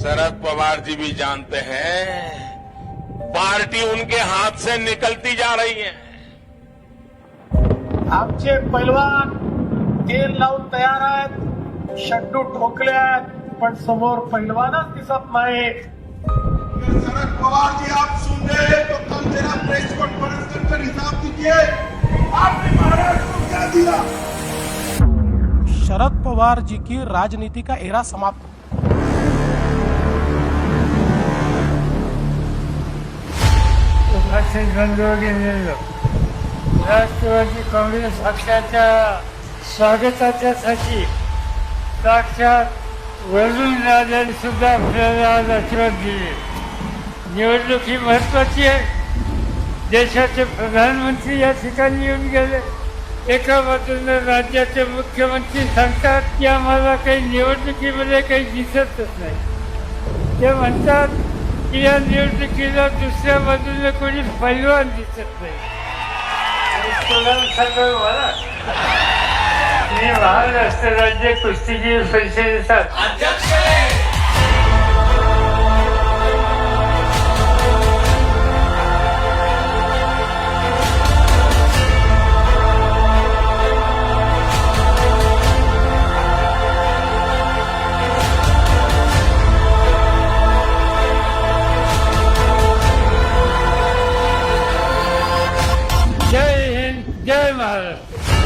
शरद पवार जी भी जानते हैं पार्टी उनके हाथ से निकलती जा रही है। आमचे पैलवान तेल लावून तयार आहेत शड्डू ठोकले आहेत पण समोर पैलवानच दिसत अगर शरद पवार जी आप सुन रहे हैं तो कल मेरा प्रेस कॉन्फ्रेंस कर कर हिसाब दीजिए आपने महाराष्ट्र को क्या दिया? शरद पवार जी की राजनीति का एरा समाप्त सुभाषचंद्र बंधूंनी नेलं राष्ट्रवादी काँग्रेस पक्षाच्या स्वागताच्यासाठी साक्षात वरून राजाने सुद्धा आपल्याला आज आशीर्वाद दिले. निवडणूक ही महत्वाची आहे. देशाचे प्रधानमंत्री या ठिकाणी येऊन गेले. एका बाजूने राज्याचे मुख्यमंत्री सांगतात की आम्हाला काही निवडणुकीमध्ये काही दिसतच नाही. ते म्हणतात या निवडणुकीला दुसऱ्या बाजूला कोणी पैलवान दिसत नाही. महाराष्ट्र राज्य कुस्तीगीर परिषदेचा mal.